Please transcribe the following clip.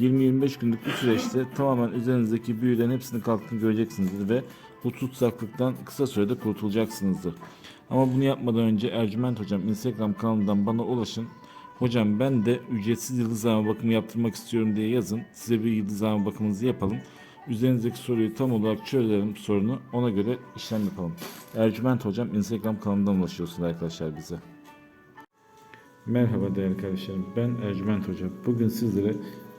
20-25 günlük bir süreçte tamamen üzerinizdeki büyülerin hepsini kalktığını göreceksinizdir ve bu tutsaklıktan kısa sürede kurtulacaksınızdır. Ama bunu yapmadan önce Ercüment Hocam Instagram kanalından bana ulaşın. Hocam ben de ücretsiz yıldızlama bakımı yaptırmak istiyorum diye yazın. Size bir yıldızlama bakımınızı yapalım. Üzerinizdeki soruyu tam olarak çözelim sorunu ona göre işlem yapalım. Ercüment Hocam Instagram kanalından ulaşıyorsunuz arkadaşlar bize. Merhaba değerli kardeşlerim. Ben Ercüment Hoca. Bugün sizlere